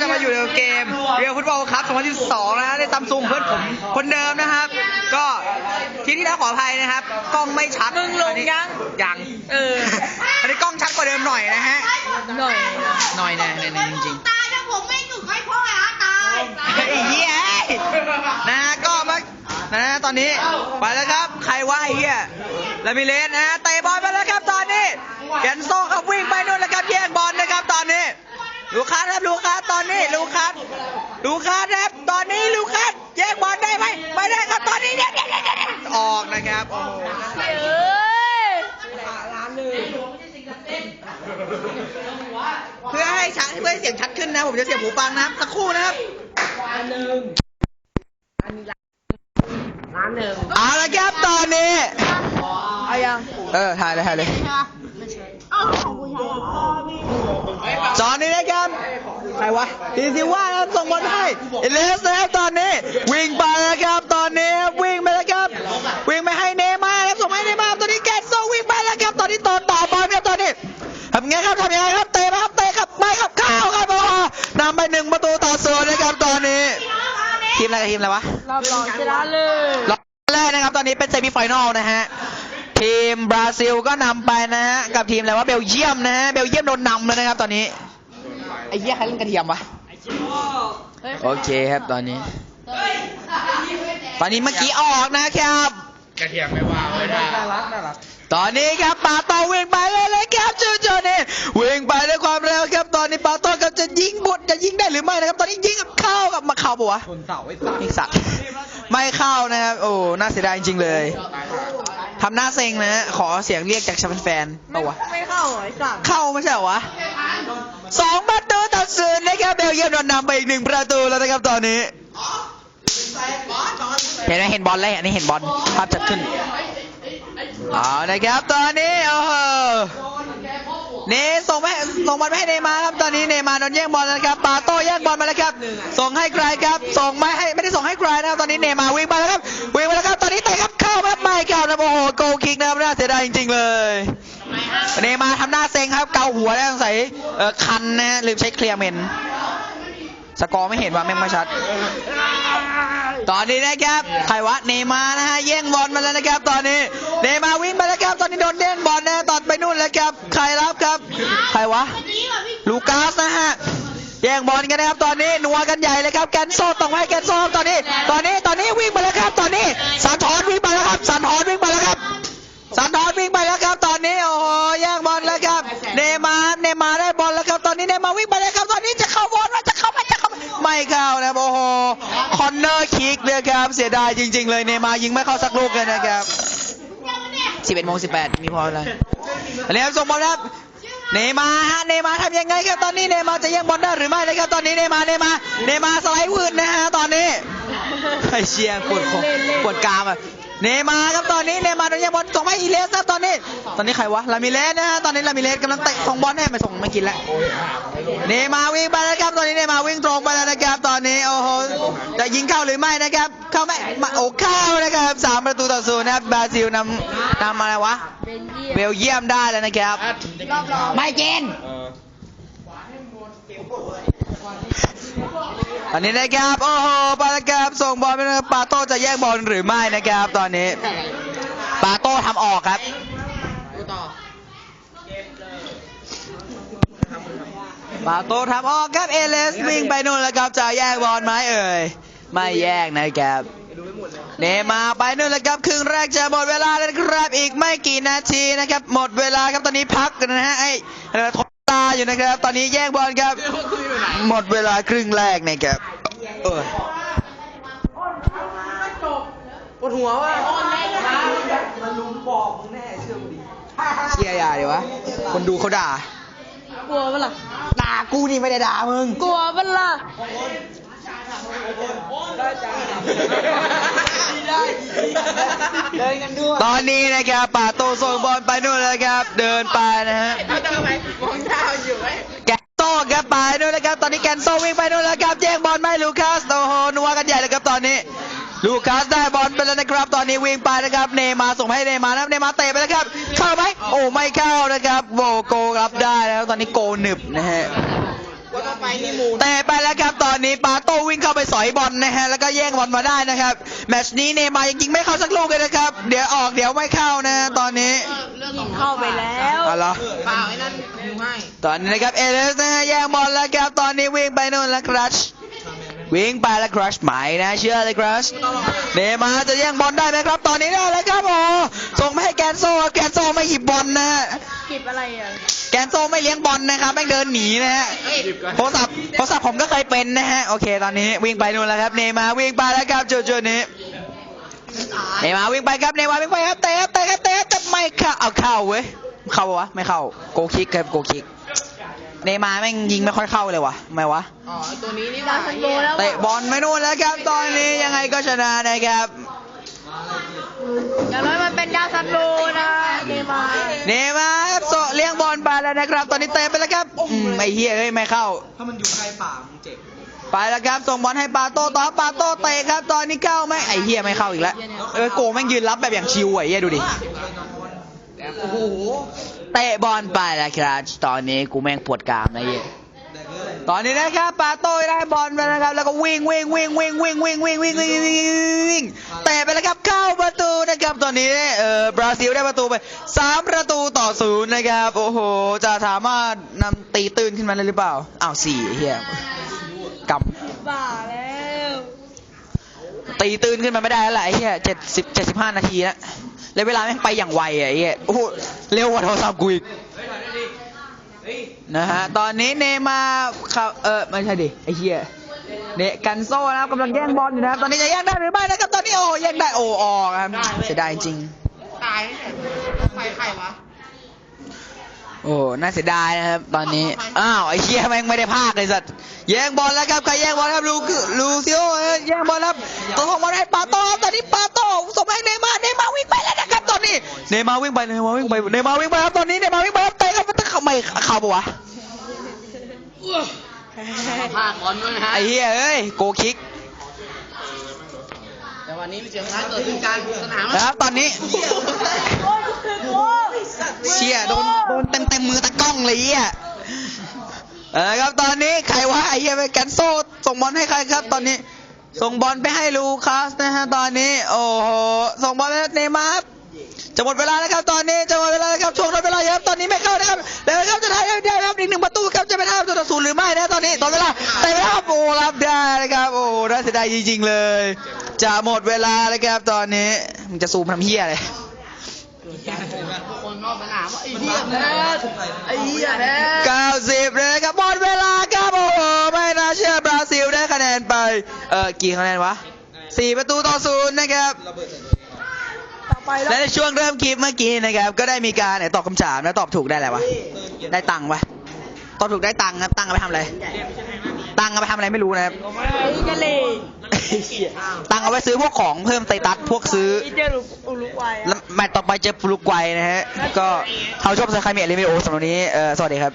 จะมาอยู่ในเกมเรียลฟุตบอลครับ2012 นะฮะในซัมซุงเพื่อนผมคนเดิมนะครับ ก็ทีที่แล้วขออภัยนะครับ กล้องไม่ชัดมึงลงอันนี้ยังยังเออ อันนี้กล้องชัดกว่าเดิมหน่อยนะฮะ หน่อย หน่อยแน่แน่ๆจริงตายถ้าผมไม่จุดให้พ่อหาตายๆไอ้เหี้ยนะฮะก็มานะฮะตอนนี้ไปแล้วครับ ใครว่าไอ้เหี้ยลามิเลสนะฮะเตะบอลไปแล้วครับตอนนี้แกนโซ่ครับวิ่งไปนู่นแล้วครับแย่งบอลนะครับตอนนี้ ลูคัสครับลูคัสตอนนี้ลูคัสลูคัสครับตอนนี้ลูคัสแย่งบอลได้ไหมไม่ได้ครับตอนนี้เนี่ยออกนะครับโอ้โหเอ้ยเพื่อให้ชัดเพื่อให้เสียงชัดขึ้นนะ ผมจะเสียบหูฟังนะสักครู่นะครับร้านหนึ่งเอาละครับตอนนี้เอายังเออถ่ายเลยถ่ายเลยเอ้าของกูใช่ ตอนนี้นะครับใครวะทีซิว่านะครับส่งบอลให้เอเลสนะครับตอนนี้ วิ่งไปแล้วครับตอนนี้วิ่งไปแล้วครับ วิ่งไปให้เนย์มาร์ครับส่งให้เนย์มาร์ตอนนี้แกนโซวิ่งไปแล้วครับ ตอนนี้ต่อต่อบอลครับตอนนี้ทำยังไงครับทำยังไงครับเตะไหมครับเตะครับไม่ครับเข้าครับโอ้โหนำไปหนึ่งประตูต่อศูนย์นะครับตอนนี้ ทีมอะไรกับทีมอะไรวะรอบรองชนะเลยรอบแรกนะครับตอนนี้เป็นเซมิไฟแนอลนะฮะ ทีมบราซิลก็นำไปนะฮะกับทีมอะไรวะเบลเยียมนะฮะเบลเยียมโดนนำแล้วนะครับตอนนี้ไอ้เหี้ยใครเล่นกระเทียมวะโอเคครับตอนนี้ ตอนนี้เมื่อกี้ออกนะครับ กระเทียมไม่ว่าไม่ได้ตอนนี้ครับปาโตวิ่งไปเลยเลยครับจูโจนี่วิ่งไปด้วยความเร็วครับ ตอนนี้ปาโตกับจะยิงบดจะยิงได้หรือไม่นะครับ ตอนนี้ยิงกับเข้ากับมาเข้าปะวะคนเสาไอ้สัตว์อีกสัตว์ไม่เข้านะครับโอ้น่าเสียดายจริงๆเลย ทำหน้าเซ็งนะฮะขอเสียงเรียกจากชาวแฟนเปล่าวะไม่เข้าเหรอไอ้สัตว์เข้าไม่ใช่เหรอวะสองประตูต่อศูนย์นะครับเบลเยียมโดนนำไปอีกหนึ่งประตูแล้วนะครับตอนนี้เห็นไหมเห็นบอลแล้วอันนี้เห็นบอลภาพจัดขึ้นเอานะครับตอนนี้โอ้โหนี่ส่งไปให้ส่งบอลไปให้เนย์มาร์ครับตอนนี้เนย์มาร์โดนแย่งบอลแล้วนะครับปาโต้แย่งบอลมาแล้วครับ ส่งให้ใครครับ ส่งไม่ให้ไม่ได้ส่งให้ใครนะครับตอนนี้เนย์มาร์วิ่งมาแล้วครับวิ่งมาแล้วครับตอนนี้เตะครับเข้าครับ ไม่เข้านะโอ้โหโกคิกนะครับน่าเสียดายจริงๆเลยเนมาทำหน้าเซ็งครับ เกาหัวแล้วสงสัยคันนะฮะลืมใช้เคลียร์เมนสกอร์ไม่เห็นว่าแม่งไม่ชัด ตอนนี้นะครับใควะเนมานะฮะแย่งบอลมาแล้วนะครับ ตอนนี้ เนมาวิ่งไปแล้วครับ ตอนนี้โดนเด้งบอลนะตอดไปนู่นแล้วครับ ใครรับครับ ใครวะ ลูกัสนะฮะแย่งบอลกันนะครับ ตอนนี้นัวกันใหญ่เลยครับ แกนโซ่ต้องให้แกนโซ่ตอนนี้ ตอนนี้ ตอนนี้วิ่งไปแล้วครับ ตอนนี้สันทอนวิ่งไปแล้วครับสันท คอนเนอร์คิกเลยครับ เสียดายจริง ๆ เลยเนมายิงไม่เข้าสักลูกเลยนะครับ11โมง18 มีพอแล้วอันนี้ครับส่งบอลครับเนมาฮะเนมาทำยังไงครับตอนนี้เนมาจะยังบอลได้หรือไม่นะครับ ตอนนี้เนมาเนมาเนมาสไลด์วืดนะฮะตอนนี้ไอเชียปวดคอปวดกามอะ เนมาครับตอนนี้เนมาโดนแย่งบอลส่งให้อีเลสครับตอนนี้ ตอนนี้ใครวะลามิเลสนะฮะตอนนี้ลามิเลสกำลังเตะส่งบอลให้ไม่ส่งไม่กินแล้วเนมาวิ่งไปแล้วครับตอนนี้เนมาวิ่งตรงไปแล้วนะครับตอนนี้โอ้โหจะยิงเข้าหรือไม่นะครับ เข้าไม่มโอ้เข้านะครับสามประตูต่อศูนย์นะครับบราซิลนำนำอะไรวะเป็นเยี่ยมเบลเยียมได้แล้วนะครับไม่เกน ตอนนี้นะครับโอ้โหปาแล้วครับส่งบอลไปนะครับปาโต้จะแย่งบอลหรือไม่นะครับ ตอนนี้ปาโต้ทำออกครับปาโต้ทำออกครับเอเลสวิ่งไปนู่นแล้วครับจะแย่งบอลไหมเอ่ยไม่แย่งนะครับเนมาไปนู่นแล้วครับครึ่งแรกจะหมดเวลาแล้วครับอีกไม่กี่นาทีนะครับ หมดเวลาครับตอนนี้พักกันนะฮะไอ้ทตาอยู่นะครับ ตอนนี้แย่งบอลครับ หมดเวลาครึ่งแรกนะครับ เออปวดหัวว่ะเชียร์อย่าเดี๋ยววะ คนดูเขาด่า กลัวปะล่ะ ด่ากูนี่ไม่ได้ด่ามึง กลัวปะล่ะตอนนี้นะครับป่าโตส่งบอลไปนู่นแล้วครับ เดินไปนะฮะแกนโซ่ครับไปนู่นแล้วครับ ตอนนี้แกนโซ่วิ่งไปนู่นแล้วครับแย่งบอลไม่ลูคัสโอ้โหนัวกันใหญ่เลยครับตอนนี้ ลูคัสได้บอลไปแล้วนะครับ ตอนนี้วิ่งไปนะครับ เนย์มาร์ส่งให้เนย์มาร์นะครับเนย์มาร์เตะไปแล้วครับ เข้าไหมโอ้ไม่เข้านะครับโบโกรับได้แล้วตอนนี้โกหนึบนะฮะว่าต้องไปที่มูลแต่ไปแล้วครับตอนนี้ปาโต้วิ่งเข้าไปสอยบอลนะฮะแล้วก็แย่งบอลมาได้นะครับ แมตช์นี้เนย์มาร์ยังยิงไม่เข้าสักลูกเลยนะครับ เดี๋ยวออกเดี๋ยวไม่เข้านะ ตอนนี้เรื่องของเข้าไปแล้วเอาเหรอเปล่าไอ้นั่นดู ให้ตอนนี้นะครับเอเลสนะฮะแย่งบอลแล้วครับตอนนี้วิ่งไปนู่นแล้วครัชวิ่งไปแล้วครัชใหม่นะเชื่อเลยครัชเนย์มาร์จะแย่งบอลได้ไหมครับ ตอนนี้ได้แล้วครับโอ้ส่งมาให้แกนโซแกนโซไม่หยิบบอลนะฮะกิบอะไรอะแกนโซไม่เลี้ยงบอลนะครับแม่งเดินหนีนะฮะโทรศัพท์โทรศัพท์ผมก็เคยเป็นนะฮะโอเค ตอนนี้วิ่งไปนู่นแล้วครับเนย์มาร์วิ่งไปแล้วครับจุดจุดๆนี้เนย์มาร์วิ่งไปครับเนย์มาร์วิ่งไปครับเตะครับเตะครับเตะครับแต่ไม่เข้าเอาเข้าเว้ย เข้าปะวะไม่เข้าโกคิกครับโกคิกเนย์มาร์แม่งยิงไม่ค่อยเข้าเลยวะทำไมวะอ๋อไอ้ตัวนี้นี่ดาว่าซันโบแล้วเตะบอลไม่นู่นแล้วครับตอนนี้ยังไงก็ชนะนะครับ อย่างน้อยมันเป็นดาวซันโบนะเนย์มาร์เนย์มาร์ครับโซเลี้ยงบอลไปแล้วนะครับ ตอนนี้เตะไปแล้วครับอืมไม่เฮียเอ้ยไม่เข้า ถ้ามันอยู่ใกล้ป่ามึงเจ็บ ไปแล้วครับส่งบอลให้ปาโต้ต่อปาโต้เตะครับ ตอนนี้เข้าไหมไอ้เฮียไม่เข้าอีกแล้วเออโกแม่งยืนรับแบบอย่างชิวอะเฮียดูดิ โอ้โหเตะบอลไปแล้วครับตอนนี้กูแม่งปวดกรามนะเฮียตอนนี้นะครับปาโต้ได้บอลไปนะครับ แล้วก็วิ่งวิ่งวิ่งวิ่งวิ่งวิ่งวิ่งวิ่งวิ่งวิ่งวิ่งวิ่งเตะไปแล้วครับเข้าประตูนะครับตอนนี้เออบราซิลได้ประตูไปสามประตูต่อศูนย์นะครับ โอ้โห จะสามารถนำตีตื่นขึ้นมาได้หรือเปล่าอ้าวสี่ไอ้เฮียกำบ้าแล้วตีตื่นขึ้นมาไม่ได้แล้วแหละไอ้เหี้ยเจ็ดสิบเจ็ดสิบห้านาทีแล้ว แล้วเวลาแม่งไปอย่างไวอะไอ้เหี้ยโอ้โหเร็วกว่าโทรศัพท์กูอีกนะฮะตอนนี้เนมาร์เขาเออไม่ใช่ดิไอ้เหี้ยเนกันโซ่นะครับกำลังแย่งบอลอยู่นะครับตอนนี้จะแย่งได้หรือไม่นะครับตอนนี้โอ้แย่งได้โอ้ออกครับเสียดายจริง ตายเนี่ไปใครวะ โอ้น่าเสียดายนะครับ ตอนนี้ อ้าวไอ้เหี้ยแม่งไม่ได้พากเลยสัตว์แย่งบอลแล้วครับใครแย่งบอลครับลูลูซิโอเอ้ยแย่งบอลครับต้องส่งบอลให้ปาโต้ครับตอนนี้ปาโต้ส่งไปให้เนย์มาร์เนย์มาร์วิ่งไปแล้วนะครับตอนนี้เนย์มาร์วิ่งไปเนย์มาร์วิ่งไปเนย์มาร์วิ่งไปครับตอนนี้เนย์มาร์วิ่งไปครับเตะครับมันเข้าไม่เข้าปะวะภาคบอลด้วยนะฮะไอ้เหี้ยเอ้ยโกคิกแต่วันนี้มีเสียงท้ายเกิดขึ้นกลารสนามนะครับตอนนี้ เชี่ยโดนโดนเต็มเต็มมือตะกล้องเลยเหี้ยเออครับตอนนี้ใครวะไอ้เหี้ยไปกันโซ่ส่งบอลให้ใครครับ ตอนนี้ ส่งบอลไปให้ลูคัสนะฮะตอนนี้โอ้โหส่งบอลไปให้เนมาร์จะหมดเวลาแล้วครับตอนนี้จะหมดเวลาแล้วครับช่วงทดเวลาครับตอนนี้ไม่เข้านะครับแล้วครับจะได้ได้ครับอีกหนึ่งประตูครับจะเป็นห้าประตูต่อศูนย์หรือไม่นะตอนนี้ตอนเวลาแต่เวลาโอ้รับได้นะครับโอ้น่าเสียดายจริงๆเลย จะหมดเวลาแล้วครับตอนนี้มึงจะซูมทำเหี้ยอะไรทุกค นอกสนามว่าไอ้เหี้ยแพ้ไอ้เหี้ยแพ้90เลยครับหมดเวลาครับโอ้โหไม่น่าเชื่อบราซิลได้คะแนนไป เออกี่คะแนนวะสี่ประตูต่อศูนย์นะครับและในช่วงเริ่มคลิปเมื่อกี้นะครับ ก็ได้มีการตอบคำถามแล้วตอบถูกได้อะไรวะ ได้ตังค์ปะตอบถูกได้ตังค์ครับตังค์เอาไปทำอะไร ตังค์เอาไปทำอะไรไม่รู้นะครับตังค์เอาไว้ซื้อพวกของเพิ่มไตตัส พวกซื้อที่เจออุรุกวัยแล้วแมตช์ต่อไปเจอปลุกไกวนะฮะ ก็เขาชอบใส่ใครเมียรีวิโอสำหรับวันนี้เออสวัสดีครับ